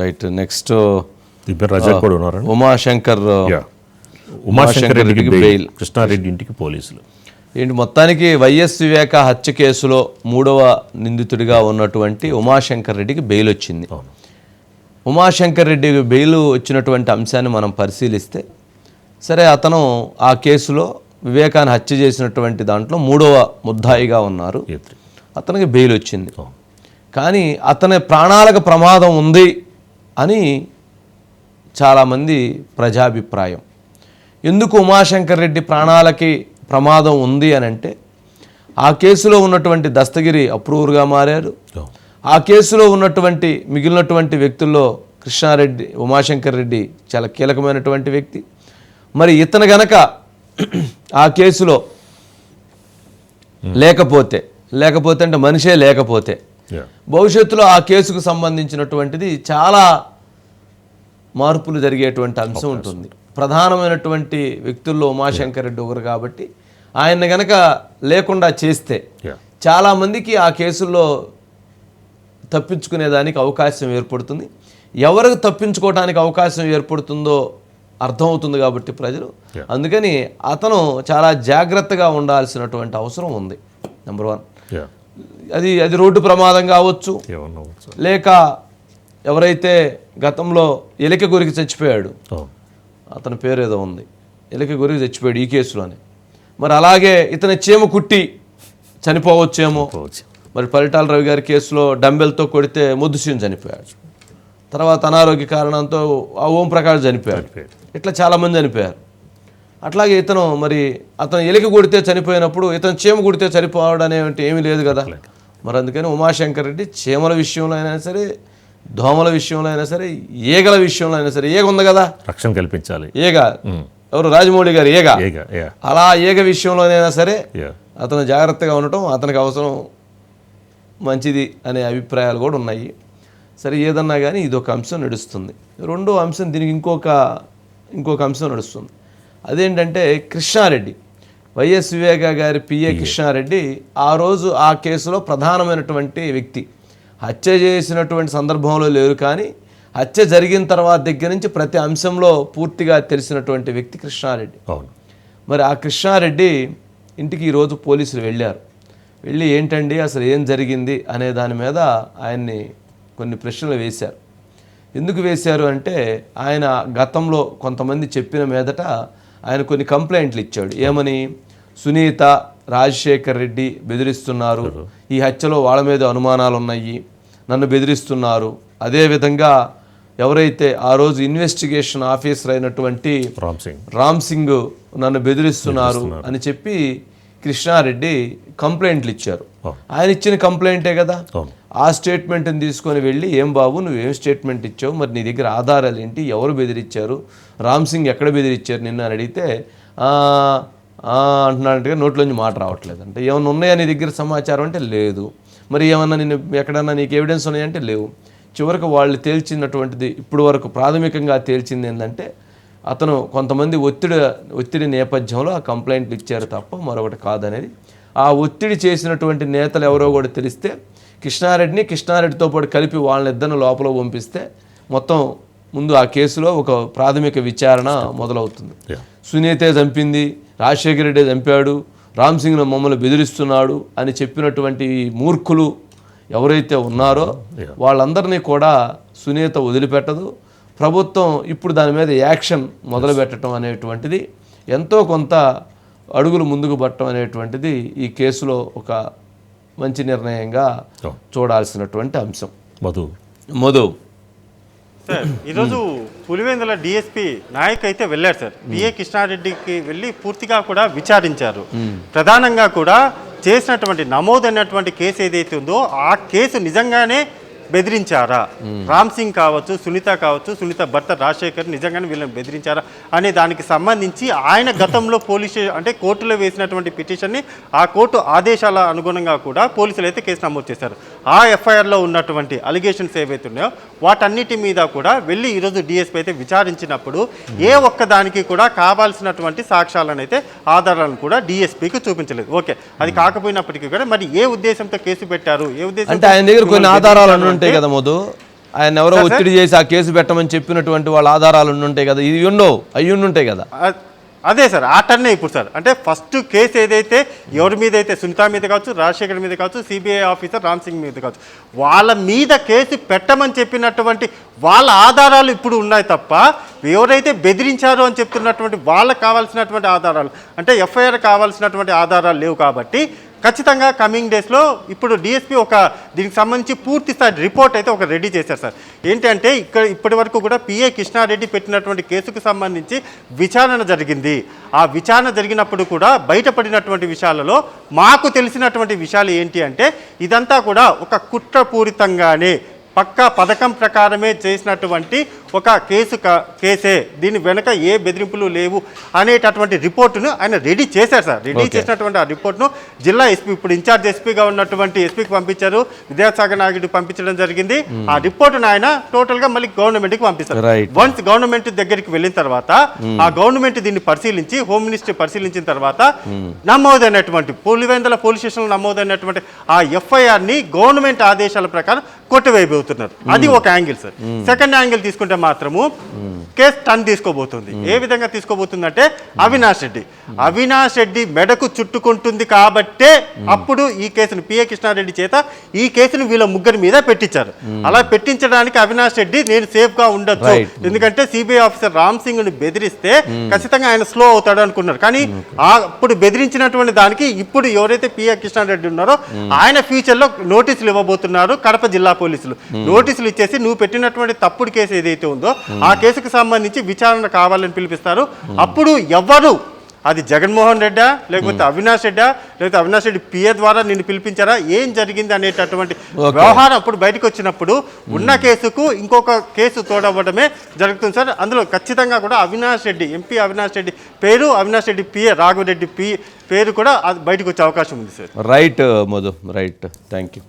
Right next Razak కూడా ఉన్నారు? Umashankar yeah Umashankar రెడ్డికి బెయిల్. కృష్ణారెడ్డి ఇంటికి పోలీసులు. ఏంటి మొత్తానికి వైఎస్ వివేక హత్య కేసులో మూడవ నిందితుడిగా ఉన్నటువంటి ఉమాశంకర్ రెడ్డికి బెయిల్ వచ్చింది. ఉమాశంకర్ రెడ్డికి బెయిల్ వచ్చినటువంటి అంశాన్ని మనం పరిశీలిస్తే సరే అతను ఆ కేసులో వివేకాన్ని హత్య చేసినటువంటి దాంట్లో మూడవ ముద్దాయిగా ఉన్నారు. అతనికి బెయిల్ వచ్చింది. కానీ అతని ప్రాణాలకు ప్రమాదం ఉంది అని చాలామంది ప్రజాభిప్రాయం. ఎందుకు ఉమాశంకర్ రెడ్డి ప్రాణాలకి ప్రమాదం ఉంది అని అంటే ఆ కేసులో ఉన్నటువంటి దస్తగిరి అప్రూవర్గా మారారు. ఆ కేసులో ఉన్నటువంటి మిగిలినటువంటి వ్యక్తుల్లో కృష్ణారెడ్డి ఉమాశంకర్ రెడ్డి చాలా కీలకమైనటువంటి వ్యక్తి. మరి ఇతను గనక ఆ కేసులో లేకపోతే లేకపోతే అంటే మనిషే లేకపోతే భవిష్యత్తులో ఆ కేసుకు సంబంధించినటువంటిది చాలా మార్పులు జరిగేటువంటి అంశం ఉంటుంది. ప్రధానమైనటువంటి వ్యక్తుల్లో ఉమాశంకర్ రెడ్డి ఒకరు కాబట్టి ఆయన గనక లేకుండా చేస్తే చాలామందికి ఆ కేసుల్లో తప్పించుకునేదానికి అవకాశం ఏర్పడుతుంది. ఎవరికి తప్పించుకోవడానికి అవకాశం ఏర్పడుతుందో అర్థమవుతుంది కాబట్టి ప్రజలు. అందుకని అతను చాలా జాగ్రత్తగా ఉండాల్సినటువంటి అవసరం ఉంది నెంబర్ వన్ అది అది రోడ్డు ప్రమాదం కావచ్చు. లేక ఎవరైతే గతంలో ఎలిక గురికి చచ్చిపోయాడు. అతని పేరు ఏదో ఉంది. ఎలిక గురికి చచ్చిపోయాడు ఈ కేసులోనే. మరి అలాగే ఇతని చీమ కుట్టి చనిపోవచ్చేమో. పోవచ్చు. మరి పరిటాల రవి గారి కేసులో డంబెల్తో కొడితే ముద్దుసీన్ చనిపోయాడు. తర్వాత అనారోగ్య కారణంతో ఆ ఓం ప్రకాష్ చనిపోయాడు. చనిపోయాడు. ఇట్లా చాలామంది చనిపోయారు. అట్లాగే ఇతను మరి అతను ఎలిక కొడితే చనిపోయినప్పుడు ఇతను చీమ కుడితే చనిపోవడం అనేవి ఏమీ లేదు కదా. మరి అందుకని ఉమాశంకర్ రెడ్డి చీమల విషయంలో అయినా సరే దోమల విషయంలో అయినా సరే ఈగల విషయంలో అయినా సరే ఈగ ఉంది కదా. రక్షణ కల్పించాలి. ఈగ ఎవరు? రాజమౌళి గారు ఏగా. అలా ఈగ విషయంలోనైనా సరే అతను జాగ్రత్తగా ఉండటం అతనికి అవసరం మంచిది అనే అభిప్రాయాలు కూడా ఉన్నాయి. సరే ఏదన్నా కానీ ఇది ఒక అంశం నడుస్తుంది. రెండో అంశం దీనికి ఇంకొక ఇంకొక అంశం నడుస్తుంది. అదేంటంటే కృష్ణారెడ్డి. వైఎస్ వివేక గారి పిఏ కృష్ణారెడ్డి ఆ రోజు ఆ కేసులో ప్రధానమైనటువంటి వ్యక్తి. హత్య చేసినటువంటి సందర్భంలో లేరు కానీ హత్య జరిగిన తర్వాత దగ్గర నుంచి ప్రతి అంశంలో పూర్తిగా తెలిసినటువంటి వ్యక్తి కృష్ణారెడ్డి. అవును. మరి ఆ కృష్ణారెడ్డి ఇంటికి ఈరోజు పోలీసులు వెళ్ళారు. వెళ్ళి ఏంటండి అసలు ఏం జరిగింది అనే దాని మీద ఆయన్ని కొన్ని ప్రశ్నలు వేశారు. ఎందుకు వేశారు అంటే ఆయన గతంలో కొంతమంది చెప్పిన మీదట ఆయన కొన్ని కంప్లైంట్లు ఇచ్చాడు. ఏమని? సునీత రాజశేఖర్ రెడ్డి బెదిరిస్తున్నారు. ఈ హత్యలో వాళ్ళ మీద అనుమానాలు ఉన్నాయి నన్ను బెదిరిస్తున్నారు. అదేవిధంగా ఎవరైతే ఆ రోజు ఇన్వెస్టిగేషన్ ఆఫీసర్ అయినటువంటి రామ్ సింగ్. రామ్ సింగ్ నన్ను బెదిరిస్తున్నారు అని చెప్పి కృష్ణారెడ్డి కంప్లైంట్లు ఇచ్చారు. ఆయన ఇచ్చిన కంప్లైంటే కదా? ఆ స్టేట్మెంట్ని తీసుకొని వెళ్ళి ఏం బాబు నువ్వేం స్టేట్మెంట్ ఇచ్చావు? మరి నీ దగ్గర ఆధారాలు ఏంటి? ఎవరు బెదిరించారు? రామ్ సింగ్ ఎక్కడ బెదిరించారు? నిన్ను అని అడిగితే అంటున్నాడంటే నోట్లోంచి మాట రావట్లేదు. అంటే ఏమన్నా ఉన్నాయా నీ దగ్గర సమాచారం అంటే లేదు. మరి ఏమన్నా నేను ఎక్కడన్నా నీకు ఎవిడెన్స్ ఉన్నాయంటే లేవు. చివరికి వాళ్ళు తేల్చినటువంటిది ఇప్పుడు వరకు ప్రాథమికంగా తేల్చింది ఏంటంటే అతను కొంతమంది ఒత్తిడి ఒత్తిడి నేపథ్యంలో ఆ కంప్లైంట్లు ఇచ్చారు తప్ప మరొకటి కాదనేది. ఆ ఒత్తిడి చేసినటువంటి నేతలు ఎవరో కూడా తెలిస్తే కృష్ణారెడ్డిని కృష్ణారెడ్డితో పాటు కలిపి వాళ్ళనిద్దరిని లోపల పంపిస్తే మొత్తం ముందు ఆ కేసులో ఒక ప్రాథమిక విచారణ మొదలవుతుంది. సునీతే చంపింది రాజశేఖర రెడ్డి చంపాడు రామ్ సింగ్ మమ్మల్ని బెదిరిస్తున్నాడు అని చెప్పినటువంటి ఈ మూర్ఖులు ఎవరైతే ఉన్నారో వాళ్ళందరినీ కూడా సునీత వదిలిపెట్టదు. ప్రభుత్వం ఇప్పుడు దాని మీద యాక్షన్ మొదలు పెట్టడం అనేటువంటిది ఎంతో కొంత అడుగులు ముందుకు పట్టడం అనేటువంటిది ఈ కేసులో ఒక మంచి నిర్ణయంగా చూడాల్సినటువంటి అంశం. మధు. మధు. సార్ ఈరోజు పులివెందుల డిఎస్పి నాయక్ అయితే వెళ్ళారు సార్. బిఏ కృష్ణారెడ్డికి వెళ్ళి పూర్తిగా కూడా విచారించారు. ప్రధానంగా కూడా చేసినటువంటి నమోదైనటువంటి కేసు ఏదైతే ఉందో ఆ కేసు నిజంగానే బెదిరించారా? రామ్ సింగ్ కావచ్చు సునీత కావచ్చు సునీత భర్త రాజశేఖర్ నిజంగానే వీళ్ళని బెదిరించారా? అనే దానికి సంబంధించి ఆయన గతంలో పోలీస్ అంటే కోర్టులో వేసినటువంటి పిటిషన్ని ఆ కోర్టు ఆదేశాల అనుగుణంగా కూడా పోలీసులు అయితే కేసు నమోదు చేశారు. ఆ ఎఫ్ఐఆర్లో ఉన్నటువంటి అలిగేషన్స్ ఏవైతే ఉన్నాయో వాటన్నిటి మీద కూడా వెళ్ళి ఈరోజు డిఎస్పీ అయితే విచారించినప్పుడు ఏ ఒక్క దానికి కూడా కావాల్సినటువంటి సాక్ష్యాలను అయితే ఆధారాలను కూడా డిఎస్పీకి చూపించలేదు. ఓకే అది కాకపోయినప్పటికీ కూడా మరి ఏ ఉద్దేశంతో కేసు పెట్టారు? ఏ ఉద్దేశంతో అంటే ఆయన దగ్గర కొన్ని ఆధారాలు ఉంటాయి కదా మధు ఆయన ఎవరో ఒత్తిడి చేసి ఆ కేసు పెట్టమని చెప్పినటువంటి వాళ్ళ ఆధారాలు ఉండుంటాయి కదా ఇవి ఉండవు అవి ఉండుంటాయి కదా అదే సార్ ఆ టర్నే ఇప్పుడు సార్. అంటే ఫస్ట్ కేసు ఏదైతే ఎవరి మీద అయితే సునీత మీద కావచ్చు రాజశేఖర్ మీద కావచ్చు సిబిఐ ఆఫీసర్ రామ్ సింగ్ మీద కావచ్చు వాళ్ళ మీద కేసు పెట్టమని చెప్పినటువంటి వాళ్ళ ఆధారాలు ఇప్పుడు ఉన్నాయి తప్ప ఎవరైతే బెదిరించారో అని చెప్తున్నటువంటి వాళ్ళకి కావాల్సినటువంటి ఆధారాలు అంటే ఎఫ్ఐఆర్ కావాల్సినటువంటి ఆధారాలు లేవు కాబట్టి ఖచ్చితంగా కమింగ్ డేస్లో ఇప్పుడు డిఎస్పీ ఒక దీనికి సంబంధించి పూర్తి స్థాయి రిపోర్ట్ అయితే ఒక రెడీ చేశారు సార్. ఏంటంటే ఇక్కడ ఇప్పటి వరకు కూడా పిఏ కృష్ణారెడ్డి పెట్టినటువంటి కేసుకు సంబంధించి విచారణ జరిగింది. ఆ విచారణ జరిగినప్పుడు కూడా బయటపడినటువంటి విషయాలలో మాకు తెలిసినటువంటి విషయాలు ఏంటి అంటే ఇదంతా కూడా ఒక కుట్రపూరితంగానే పక్కా పథకం ప్రకారమే చేసినటువంటి ఒక కేసు కేసే. దీని వెనుక ఏ బెదిరింపులు లేవు అనేటటువంటి రిపోర్టును ఆయన రెడీ చేశారు సార్. రెడీ. చేసినటువంటి ఆ రిపోర్ట్ను జిల్లా ఎస్పీ ఇప్పుడు ఇన్ఛార్జ్ ఎస్పీగా ఉన్నటువంటి ఎస్పీకి పంపించారు. విద్యాసాగర్ నాయుడు పంపించడం జరిగింది. ఆ రిపోర్టును ఆయన టోటల్గా మళ్ళీ గవర్నమెంట్కి పంపిస్తారు. వన్స్ గవర్నమెంట్ దగ్గరికి వెళ్ళిన తర్వాత ఆ గవర్నమెంట్ దీన్ని పరిశీలించి హోమ్ మినిస్ట్రీ పరిశీలించిన తర్వాత నమోదైనటువంటి పులివెందుల పోలీస్ స్టేషన్లో నమోదైనటువంటి ఆ ఎఫ్ఐఆర్ని గవర్నమెంట్ ఆదేశాల ప్రకారం కొట్టివేయబోతున్నారు అది ఒక యాంగిల్ సార్. సెకండ్ యాంగిల్ తీసుకుంటే మాత్రము కేసు టన్ తీసుకోబోతుంది. ఏ విధంగా తీసుకోబోతుందంటే అవినాష్ రెడ్డి. అవినాష్ రెడ్డి మెడకు చుట్టుకుంటుంది కాబట్టే అప్పుడు ఈ కేసును పిఏ కృష్ణారెడ్డి చేత ఈ కేసును వీళ్ళ ముగ్గురి మీద పెట్టించారు. అలా పెట్టించడానికి అవినాష్ రెడ్డి నేను సేఫ్గా ఉండొచ్చు. ఎందుకంటే సిబిఐ ఆఫీసర్ రామ్ సింగ్ని బెదిరిస్తే ఖచ్చితంగా ఆయన స్లో అవుతాడు అనుకున్నారు. కానీ ఆ అప్పుడు బెదిరించినటువంటి దానికి ఇప్పుడు ఎవరైతే పిఏ కృష్ణారెడ్డి ఉన్నారో ఆయన ఫ్యూచర్లో నోటీసులు ఇవ్వబోతున్నారు కడప జిల్లా పోలీసులు. నోటీసులు ఇచ్చేసి నువ్వు పెట్టినటువంటి తప్పుడు కేసు ఏదైతే ఉందో ఆ కేసుకు సంబంధించి విచారణ కావాలని పిలిపిస్తారు. అప్పుడు ఎవ్వరు? అది జగన్మోహన్ రెడ్డా లేకపోతే అవినాష్ రెడ్డా లేకపోతే అవినాష్ రెడ్డి పిఏ ద్వారా నిన్ను పిలిపించారా? ఏం జరిగింది అనేటటువంటి. వ్యవహారం అప్పుడు బయటకు వచ్చినప్పుడు ఉన్న కేసుకు ఇంకొక కేసు తోడవ్వడమే జరుగుతుంది సార్. అందులో ఖచ్చితంగా కూడా అవినాష్ రెడ్డి ఎంపీ అవినాష్ రెడ్డి పేరు అవినాష్ రెడ్డి పిఏ రాఘవరెడ్డి పి పేరు కూడా అది బయటకు వచ్చే అవకాశం ఉంది sir. Right Madhu. Right thank you